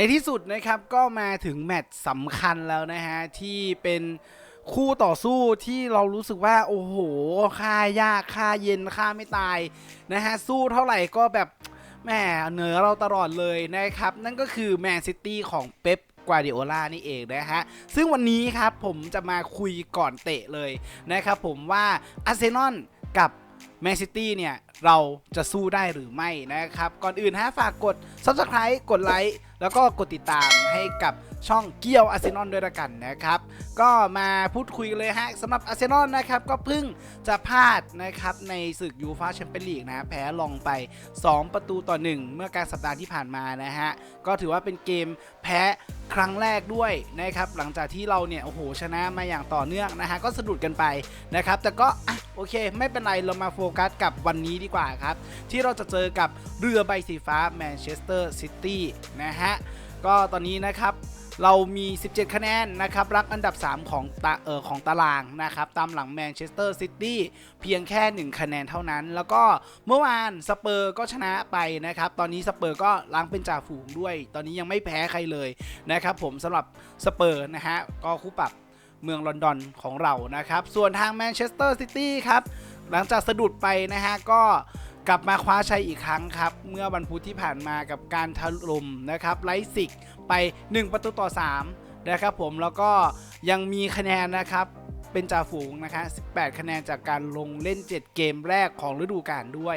ในที่สุดนะครับก็มาถึงแมตช์สำคัญแล้วนะฮะ ที่เป็นคู่ต่อสู้ที่เรารู้สึกว่า โอ้โหค่ายากค่าเย็นค่าไม่ตายนะฮะ สู้เท่าไหร่ก็แบบแหมเหนือเราตลอดเลยนะครับ นั่นก็คือแมนซิตี้ของเป๊ปกวาดิโอลานี่เองนะฮะ ซึ่งวันนี้ครับผมจะมาคุยก่อนเตะเลยนะครับผมว่าอาร์เซนอลกับแมนซิตี้เนี่ย เราจะสู้ได้หรือไม่นะครับ ก่อนอื่นฮะฝากกด Subscribe กดไลค์ แล้วก็กดติดตามให้กับ ช่องเกียวอาร์เซนอลด้วยละกันนะครับ ก็มาพูดคุยเลยฮะสำหรับอาร์เซนอลนะครับก็เพิ่งจะพลาดนะครับในศึกยูฟาแชมเปี้ยนลีกนะแพ้ลงไป 2 ประตูต่อ 1 เมื่อกลารสัปดาห์ที่ผ่านมานะฮะก็ถือว่าเป็นเกมแพ้ครั้งแรกด้วยนะครับหลังจากที่เราเนี่ยโอ้โหชนะมาอย่างต่อเนื่องนะฮะก็สะดุดกันไปนะครับแต่ก็อะโอเค ไม่เป็นไรเรามาโฟกัสกับวันนี้ดีกว่าครับ ที่เราจะเจอกับเรือใบสีฟ้าแมนเชสเตอร์ซิตี้นะฮะก็ตอนนี้นะครับ เรามี 17 คะแนนนะครับรักอันดับ 3 ของตาเออของตารางนะครับตามหลังแมนเชสเตอร์ซิตี้เพียงแค่ 1 คะแนนเท่านั้น แล้วก็เมื่อวานสเปอร์ก็ชนะไปนะครับตอนนี้สเปอร์ก็ล้างเป็นจ่าฝูงด้วย ตอนนี้ยังไม่แพ้ใครเลยนะครับผมสำหรับสเปอร์นะฮะก็คู่ปรับเมืองลอนดอนของเรานะครับส่วนทางแมนเชสเตอร์ซิตี้ครับหลังจากสะดุดไปนะฮะก็ กลับมาคว้าชัยอีกครั้งครับ เมื่อวันพุธที่ผ่านมากับการถล่มนะครับไลซิกไป 1 ประตูต่อ 3 นะครับผมแล้วก็ยังมีคะแนนนะครับเป็นจ่าฝูงนะคะ18 คะแนนจากการลงเล่น 7 เกมแรกของฤดูกาลด้วย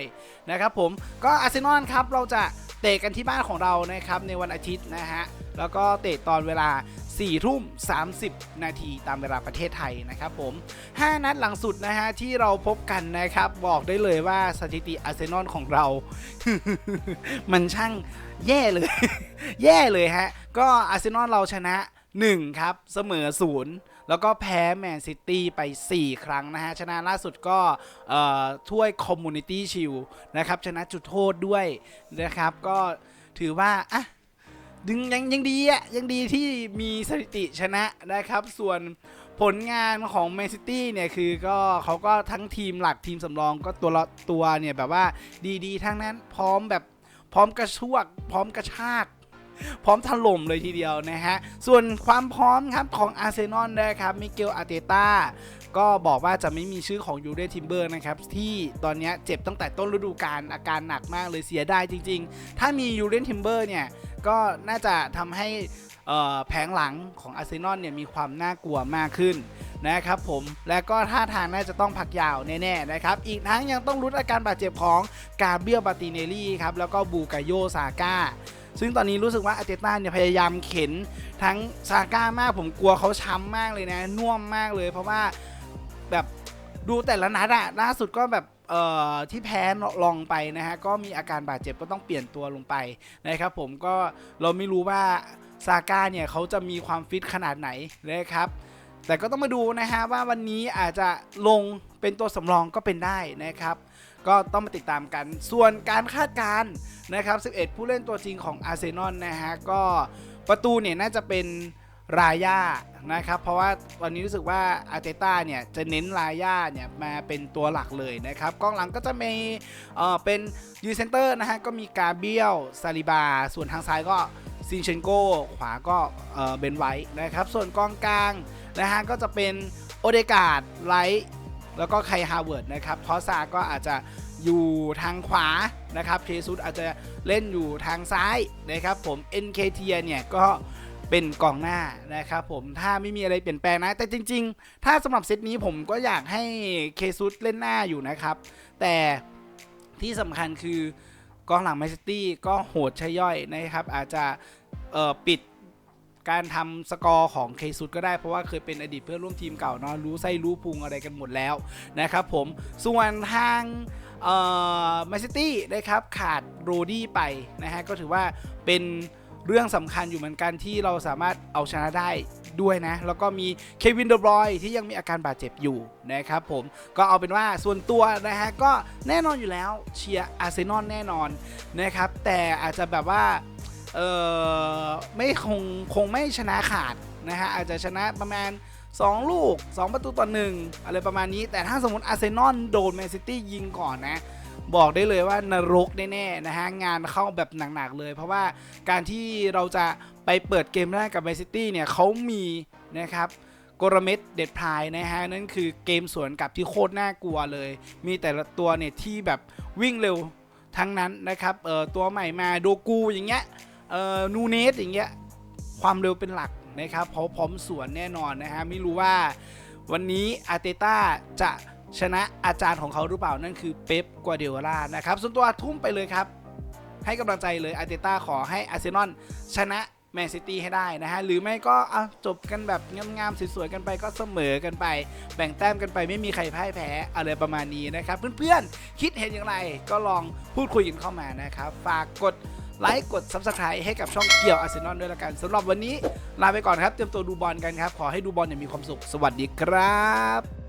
นะครับผมก็อาร์เซนอลครับเราจะเตะกันที่บ้านของเรานะครับในวันอาทิตย์นะฮะแล้วก็เตะตอนเวลา 4 ทุ่ม 30 นาทีตามเวลาประเทศไทยนะครับผม 5 นัดหลังสุดนะฮะที่เราพบกันนะครับ บอกได้เลยว่าสถิติอาร์เซนอลของเรา มันช่างแย่เลย แย่เลยฮะ ก็อาร์เซนอลเราชนะ 1 ครับ เสมอ 0แล้วก็แพ้แมนซิตี้ไป 4 ครั้งนะฮะ ชนะล่าสุดก็ถ้วยคอมมูนิตี้ชิลนะครับ ชนะจุดโทษด้วยนะครับ ก็ถือว่า อะ ยังยังยังดีอะยังดีที่มีสถิติชนะนะครับ ส่วนผลงานของแมนซิตี้เนี่ยคือก็เขาก็ทั้งทีมหลักทีมสำรองก็ตัวละตัวเนี่ยแบบว่าดีๆ ทั้งนั้นพร้อมแบบพร้อมกระชวก พร้อมกระชาก พร้อมถล่มเลยทีเดียวนะฮะ ส่วนความพร้อมครับของอาร์เซนอลนะครับมิเกลอาร์เตตาก็บอกว่าจะไม่มีชื่อของยูเรทิมเบอร์นะครับ ที่ตอนนี้เจ็บตั้งแต่ต้นฤดูกาลอาการหนักมากเลยเสียดายจริง ๆ ถ้ามียูเรนทิมเบอร์เนี่ย ก็น่าจะทำให้แผงหลังของอาร์เซนอลเนี่ยมีความน่ากลัวมากขึ้นนะครับผมและก็ท่าทางน่าจะต้องพักยาวแน่ๆนะครับ อีกทั้งยังต้องรุ้นอาการบาดเจ็บของกาเบียลบาติเนลี่ครับแล้วก็บูกาโยซาก้า ซึ่งตอนนี้รู้สึกว่าอาเตต้าเนี่ยพยายามเข็นทั้งซาก้ามากผมกลัวเขาช้ำมากเลยนะน่วมมากเลย เพราะว่าแบบดูแต่ละนัดอะล่าสุดก็แบบเอ่อที่แพ้ลองไปนะฮะก็มีอาการบาดเจ็บก็ต้องเปลี่ยนตัวลงไปนะครับผมก็เราไม่รู้ว่าซาก้าเนี่ยเขาจะมีความฟิตขนาดไหนนะครับ แต่ก็ต้องมาดูนะฮะว่าวันนี้อาจจะลงเป็นตัวสำรองก็เป็นได้นะครับ ก็ต้องมาติดตามกัน ส่วนการคาดการณ์นะครับ 11 ผู้เล่นตัวจริงของอาร์เซนอลนะฮะก็ประตูเนี่ยน่าจะเป็นรายานะครับ เพราะว่าวันนี้รู้สึกว่าอาร์เตต้าเนี่ยจะเน้นรายาเนี่ยมาเป็นตัวหลักเลยนะครับกองหลังก็จะมีเอ่อเป็นยูเซนเตอร์นะฮะก็มีกาเบียลซาลิบา ส่วนทางซ้ายก็ซินเชนโกขวาก็เอ่อเบนไว้นะครับ ส่วนกองกลาง นะฮะก็จะเป็นโอเดกาดไลท์แล้วก็ไคฮาวเวิร์ดนะครับทอซาก็อาจจะอยู่ทางขวานะครับเคซุสอาจจะเล่นอยู่ทางซ้ายนะครับผม NKT เนี่ยก็เป็นกองหน้านะครับผมถ้าไม่มีอะไรเปลี่ยนแปลงนะ แต่จริง ๆ ถ้าสำหรับเซตนี้ผมก็อยากให้เคซุสเล่นหน้าอยู่นะครับ แต่ที่สำคัญคือกองหลังแมนซิตี้ก็โหดใช่ย่อยนะครับ อาจจะปิด การทำสกอร์ของเคซุดก็ได้เพราะว่าเคยเป็นอดีตเพื่อนร่วมทีมเก่าเนาะรู้ไส้รู้พุงอะไรกันหมดแล้วนะครับผมส่วนทางเอ่อแมนซิตี้นะครับขาดโรดี้ไปนะฮะก็ถือว่าเป็นเรื่องสำคัญอยู่เหมือนกันที่เราสามารถเอาชนะได้ด้วยนะ แล้วก็มีเควินเดอบรอยที่ยังมีอาการบาดเจ็บอยู่นะครับผมก็เอาเป็นว่าส่วนตัวนะฮะก็แน่นอนอยู่แล้วเชียร์อาร์เซนอลแน่นอนนะครับแต่อาจจะแบบว่า เออไม่คงคงไม่ชนะขาดนะฮะอาจจะชนะประมาณ 2 ลูก 2 ประตูต่อหนึ่งอะไรประมาณนี้แต่ถ้าสมมติอาร์เซนอลโดนแมนซิตี้ยิงก่อนนะ บอกได้เลยว่านรกแน่ๆนะฮะงานเข้าแบบหนักๆเลย เพราะว่าการที่เราจะไปเปิดเกมแรกกับแมนซิตี้เนี่ยเขามีนะครับกรเม็ดเด็ดพลายนะฮะนั่นคือเกมสวนกลับที่โคตรน่ากลัวเลย มีแต่ละตัวเนี่ยที่แบบวิ่งเร็วทั้งนั้นนะครับเอ่อตัวใหม่มาโดกูอย่างเงี้ย เอ่อนูเนสอย่างเงี้ยความเร็วเป็นหลักนะครับเขาพร้อมสวนแน่นอนนะฮะไม่รู้ว่าวันนี้อาเตต้าจะชนะอาจารย์ของเขาหรือเปล่านั่นคือเป๊ปกัวเดโอล่านะครับส่วนตัวทุ่มไปเลยครับ ให้กำลังใจเลยอาเตต้าขอให้อาร์เซนอลชนะแมนซิตี้ให้ได้นะฮะ หรือไม่ก็อะจบกันแบบงามๆสวยๆกันไปก็เสมอกันไป แบ่งแต้มกันไปไม่มีใครพ่ายแพ้อะไรประมาณนี้นะครับ เพื่อนๆ คิดเห็นอย่างไรก็ลองพูดคุยกันเข้ามานะครับ ฝากกด ไลค์กด Subscribe ให้กับช่องเกี่ยวอาร์เซนอลด้วยละกันสำหรับวันนี้ลาไปก่อนครับ เตรียมตัวดูบอลกันครับ ขอให้ดูบอลอย่างมีความสุข สวัสดีครับ